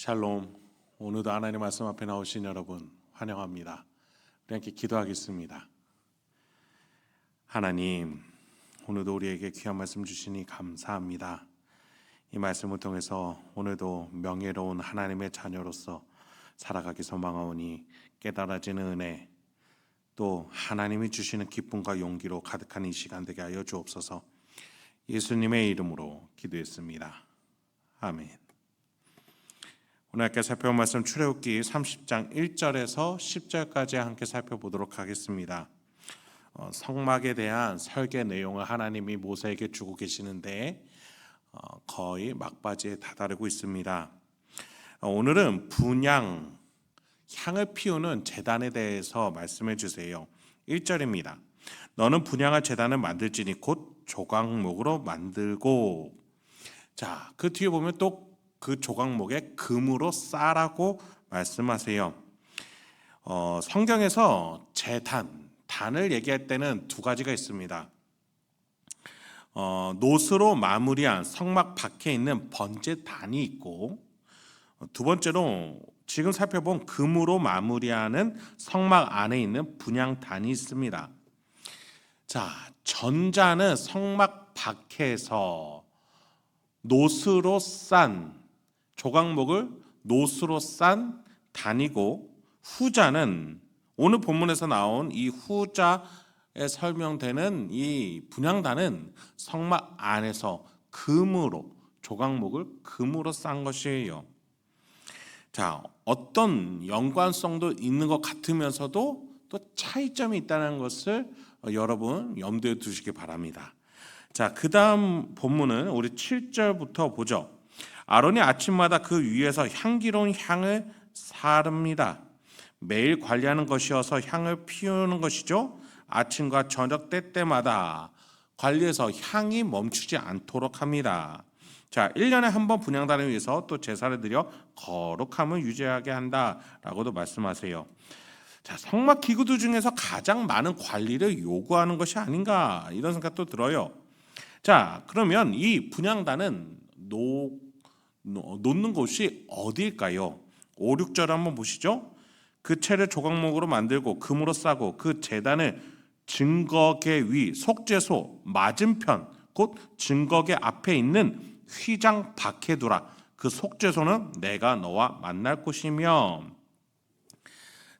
샬롬. 오늘도 하나님 말씀 앞에 나오신 여러분 환영합니다. 우리 함께 기도하겠습니다. 하나님, 오늘도 우리에게 귀한 말씀 주시니 감사합니다. 이 말씀을 통해서 오늘도 명예로운 하나님의 자녀로서 살아가기 소망하오니 깨달아지는 은혜 또 하나님이 주시는 기쁨과 용기로 가득한 이 시간 되게 하여 주옵소서. 예수님의 이름으로 기도했습니다. 아멘. 오늘 함께 살펴볼 말씀 출애굽기 30장 1절에서 10절까지 함께 살펴보도록 하겠습니다. 어, 성막에 대한 설계 내용을 하나님이 모세에게 주고 계시는데 어, 거의 막바지에 다다르고 있습니다. 어, 오늘은 분향 향을 피우는 재단에 대해서 말씀해 주세요. 1절입니다. 너는 분향할 재단을 만들지니 곧 조각목으로 만들고 자, 그 뒤에 보면 또 그 조각목에 금으로 싸라고 말씀하세요. 어, 성경에서 재단, 단을 얘기할 때는 두 가지가 있습니다. 어, 노스로 마무리한 성막 밖에 있는 번제 단이 있고 어, 두 번째로 지금 살펴본 금으로 마무리하는 성막 안에 있는 분향단이 있습니다. 자, 전자는 성막 밖에서 노스로 싼 조각목을 노스로 싼 단이고 후자는 오늘 본문에서 나온 이 후자에 설명되는 이 분향단은 성막 안에서 금으로 조각목을 금으로 싼 것이에요. 자, 어떤 연관성도 있는 것 같으면서도 또 차이점이 있다는 것을 여러분 염두에 두시기 바랍니다. 자, 그다음 본문은 우리 7절부터 보죠. 아론이 아침마다 그 위에서 향기로운 향을 사릅니다. 매일 관리하는 것이어서 향을 피우는 것이죠. 아침과 저녁 때 때마다 관리해서 향이 멈추지 않도록 합니다. 자, 1년에 한 번 분양단을 위해서 또 제사를 드려 거룩함을 유지하게 한다라고도 말씀하세요. 자, 성막 기구들 중에서 가장 많은 관리를 요구하는 것이 아닌가 이런 생각도 들어요. 자, 그러면 이 분양단은 놓, 놓는 곳이 어디일까요? 5, 6절 한번 보시죠. 그 채를 조각목으로 만들고 금으로 싸고 그 재단을 증거계 위 속죄소 맞은편 곧 증거계 앞에 있는 휘장 밖에 두라. 그 속죄소는 내가 너와 만날 곳이며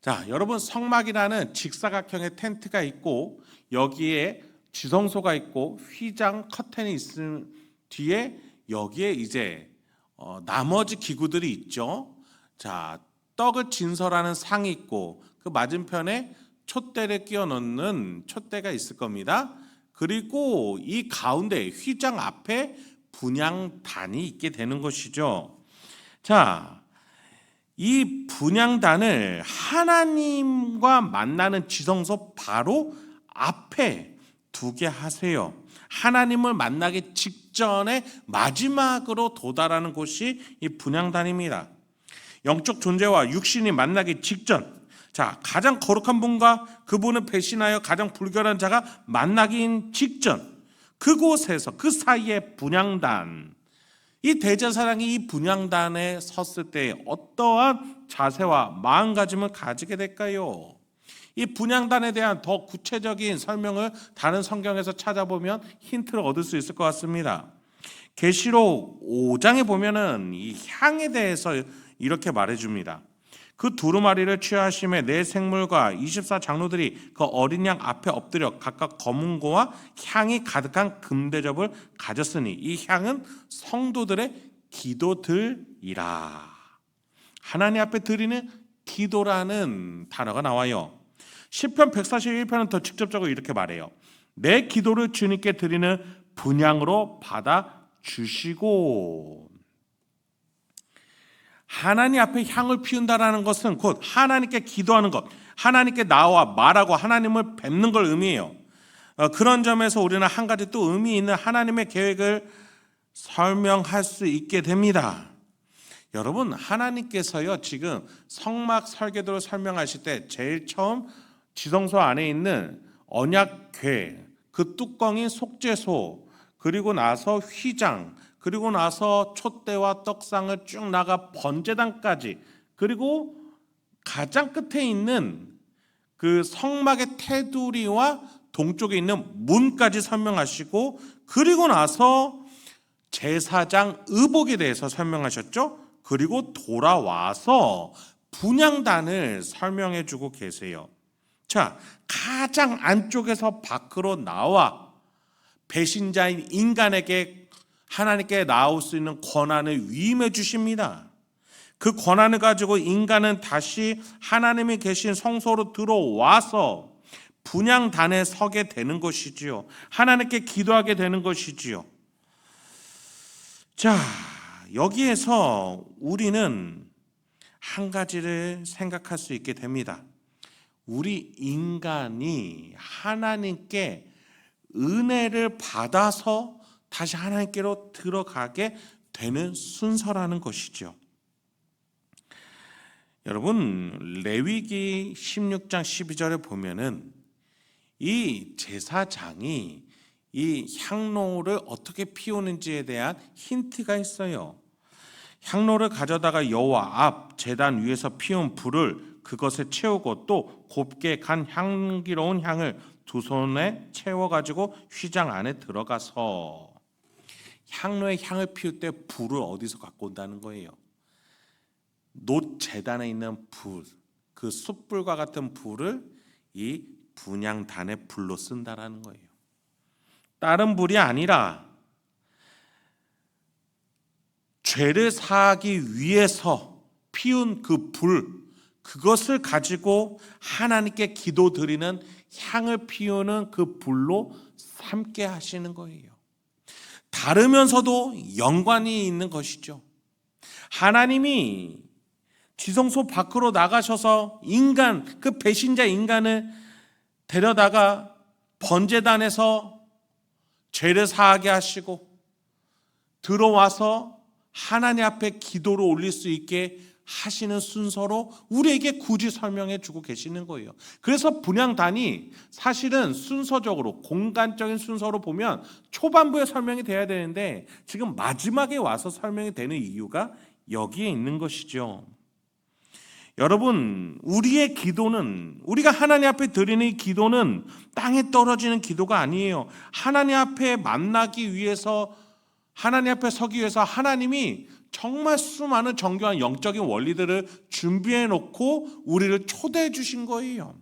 자, 여러분 성막이라는 직사각형의 텐트가 있고 여기에 지성소가 있고 휘장 커튼이 있은 뒤에 여기에 이제 어, 나머지 기구들이 있죠. 자, 떡을 진설하는 상이 있고 그 맞은편에 촛대를 끼워 넣는 촛대가 있을 겁니다. 그리고 이 가운데 휘장 앞에 분양단이 있게 되는 것이죠. 자, 이 분양단을 하나님과 만나는 지성소 바로 앞에 두게 하세요. 하나님을 만나기 직전에 마지막으로 도달하는 곳이 이 분양단입니다. 영적 존재와 육신이 만나기 직전, 자 가장 거룩한 분과 그분을 배신하여 가장 불결한 자가 만나기 직전, 그곳에서 그 사이에 분양단, 이 대제사장이 이 분양단에 섰을 때 어떠한 자세와 마음가짐을 가지게 될까요? 이 분양단에 대한 더 구체적인 설명을 다른 성경에서 찾아보면 힌트를 얻을 수 있을 것 같습니다. 계시록 5장에 보면은 이 향에 대해서 이렇게 말해 줍니다. 그 두루마리를 취하심에 내 생물과 24 장로들이 그 어린 양 앞에 엎드려 각각 검은고와 향이 가득한 금대접을 가졌으니 이 향은 성도들의 기도들이라. 하나님 앞에 드리는 기도라는 단어가 나와요. 시편 141편은 더 직접적으로 이렇게 말해요. 내 기도를 주님께 드리는 분양으로 받아 주시고 하나님 앞에 향을 피운다라는 것은 곧 하나님께 기도하는 것, 하나님께 나와 말하고 하나님을 뵙는 걸 의미해요. 어, 그런 점에서 우리는 한 가지 또 의미 있는 하나님의 계획을 설명할 수 있게 됩니다. 여러분, 하나님께서요, 지금 성막 설계도를 설명하실 때 제일 처음 지성소 안에 있는 언약궤, 그 뚜껑인 속죄소, 그리고 나서 휘장, 그 그리고 나서 촛대와 떡상을 쭉 나가 번제단까지 그리고 가장 끝에 있는 그 성막의 테두리와 동쪽에 있는 문까지 설명하시고 그리고 나서 제사장 의복에 대해서 설명하셨죠. 그리고 돌아와서 분양단을 설명해 주고 계세요. 자, 가장 안쪽에서 밖으로 나와 배신자인 인간에게 하나님께 나올 수 있는 권한을 위임해 주십니다. 그 권한을 가지고 인간은 다시 하나님이 계신 성소로 들어와서 분양단에 서게 되는 것이지요. 하나님께 기도하게 되는 것이지요. 자, 여기에서 우리는 한 가지를 생각할 수 있게 됩니다. 우리 인간이 하나님께 은혜를 받아서 다시 하나님께로 들어가게 되는 순서라는 것이죠. 여러분 레위기 16장 12절에 보면은 이 제사장이 이 향로를 어떻게 피우는지에 대한 힌트가 있어요. 향로를 가져다가 여호와 앞 제단 위에서 피운 불을 그것에 채우고 또 곱게 간 향기로운 향을 두 손에 채워 가지고 휘장 안에 들어가서 향로에 향을 피울 때 불을 어디서 갖고 온다는 거예요. 노 재단에 있는 불, 그 숯불과 같은 불을 이 분양단의 불로 쓴다라는 거예요. 다른 불이 아니라 죄를 사하기 위해서 피운 그 불, 그것을 가지고 하나님께 기도 드리는 향을 피우는 그 불로 삼게 하시는 거예요. 다르면서도 연관이 있는 것이죠. 하나님이 지성소 밖으로 나가셔서 인간, 그 배신자 인간을 데려다가 번제단에서 죄를 사하게 하시고 들어와서 하나님 앞에 기도를 올릴 수 있게 하시는 순서로 우리에게 굳이 설명해 주고 계시는 거예요. 그래서 분양단이 사실은 순서적으로 공간적인 순서로 보면 초반부에 설명이 돼야 되는데 지금 마지막에 와서 설명이 되는 이유가 여기에 있는 것이죠. 여러분, 우리의 기도는 우리가 하나님 앞에 드리는 이 기도는 땅에 떨어지는 기도가 아니에요. 하나님 앞에 만나기 위해서 하나님 앞에 서기 위해서 하나님이 정말 수많은 정교한 영적인 원리들을 준비해 놓고 우리를 초대해 주신 거예요.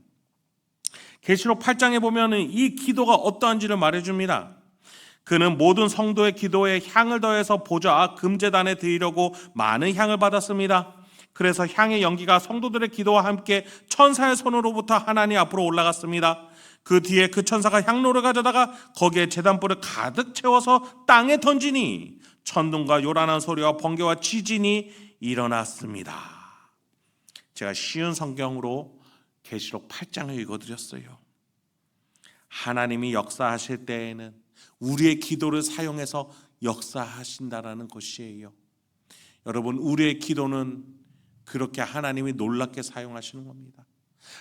계시록 8장에 보면은 이 기도가 어떠한지를 말해 줍니다. 그는 모든 성도의 기도에 향을 더해서 보좌 금제단에 드리려고 많은 향을 받았습니다. 그래서 향의 연기가 성도들의 기도와 함께 천사의 손으로부터 하나님 앞으로 올라갔습니다. 그 뒤에 그 천사가 향로를 가져다가 거기에 제단불을 가득 채워서 땅에 던지니 천둥과 요란한 소리와 번개와 지진이 일어났습니다. 제가 쉬운 성경으로 계시록 8장을 읽어드렸어요. 하나님이 역사하실 때에는 우리의 기도를 사용해서 역사하신다라는 것이에요. 여러분, 우리의 기도는 그렇게 하나님이 놀랍게 사용하시는 겁니다.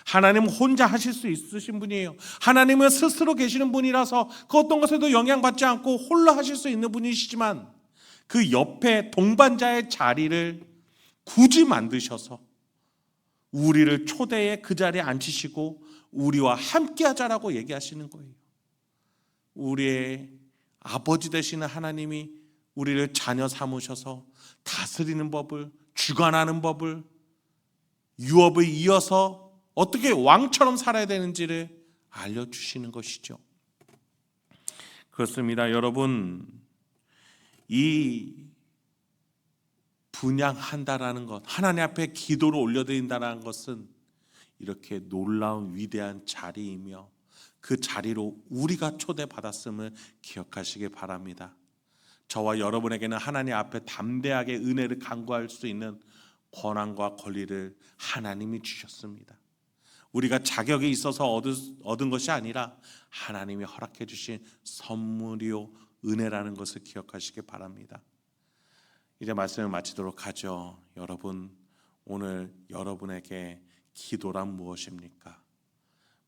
하나님은 혼자 하실 수 있으신 분이에요. 하나님은 스스로 계시는 분이라서 그 어떤 것에도 영향받지 않고 홀로 하실 수 있는 분이시지만 그 옆에 동반자의 자리를 굳이 만드셔서 우리를 초대해 그 자리에 앉히시고 우리와 함께 하자라고 얘기하시는 거예요. 우리의 아버지 되시는 하나님이 우리를 자녀 삼으셔서 다스리는 법을 주관하는 법을 유업을 이어서 어떻게 왕처럼 살아야 되는지를 알려주시는 것이죠. 그렇습니다. 여러분, 이 분양한다라는 것, 하나님 앞에 기도를 올려드린다라는 것은 이렇게 놀라운 위대한 자리이며 그 자리로 우리가 초대받았음을 기억하시기 바랍니다. 저와 여러분에게는 하나님 앞에 담대하게 은혜를 간구할 수 있는 권한과 권리를 하나님이 주셨습니다. 우리가 자격이 있어서 얻은 것이 아니라 하나님이 허락해 주신 선물이요 은혜라는 것을 기억하시기 바랍니다. 이제 말씀을 마치도록 하죠. 여러분 오늘 여러분에게 기도란 무엇입니까?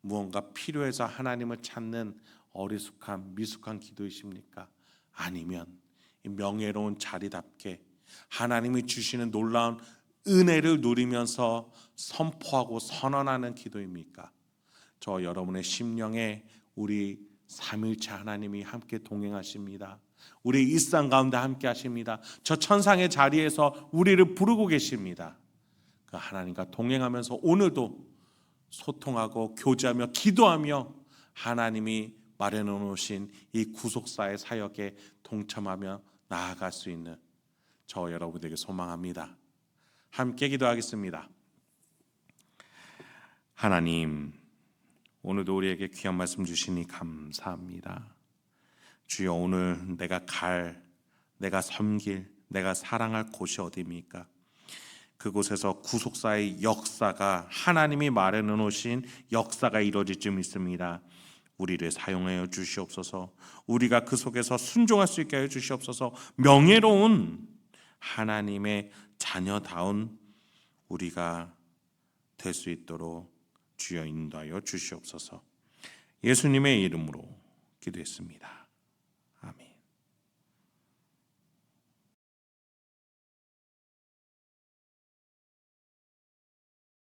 무언가 필요해서 하나님을 찾는 어리숙한 미숙한 기도이십니까? 아니면 이 명예로운 자리답게 하나님이 주시는 놀라운 은혜를 누리면서 선포하고 선언하는 기도입니까? 저 여러분의 심령에 우리 삼일체 하나님이 함께 동행하십니다. 우리 일상 가운데 함께 하십니다. 저 천상의 자리에서 우리를 부르고 계십니다. 그 하나님과 동행하면서 오늘도 소통하고 교제하며 기도하며 하나님이 마련해 놓으신 이 구속사의 사역에 동참하며 나아갈 수 있는 저 여러분에게 소망합니다. 함께 기도하겠습니다. 하나님, 오늘도 우리에게 귀한 말씀 주시니 감사합니다. 주여 오늘 내가 갈, 내가 섬길, 내가 사랑할 곳이 어디입니까? 그곳에서 구속사의 역사가 하나님이 마련해 놓으신 역사가 이루어질 줄 믿습니다. 우리를 사용하여 주시옵소서. 우리가 그 속에서 순종할 수 있게 하여 주시옵소서. 명예로운 하나님의 자녀다운 우리가 될 수 있도록 주여 인도하여 주시옵소서. 예수님의 이름으로 기도했습니다.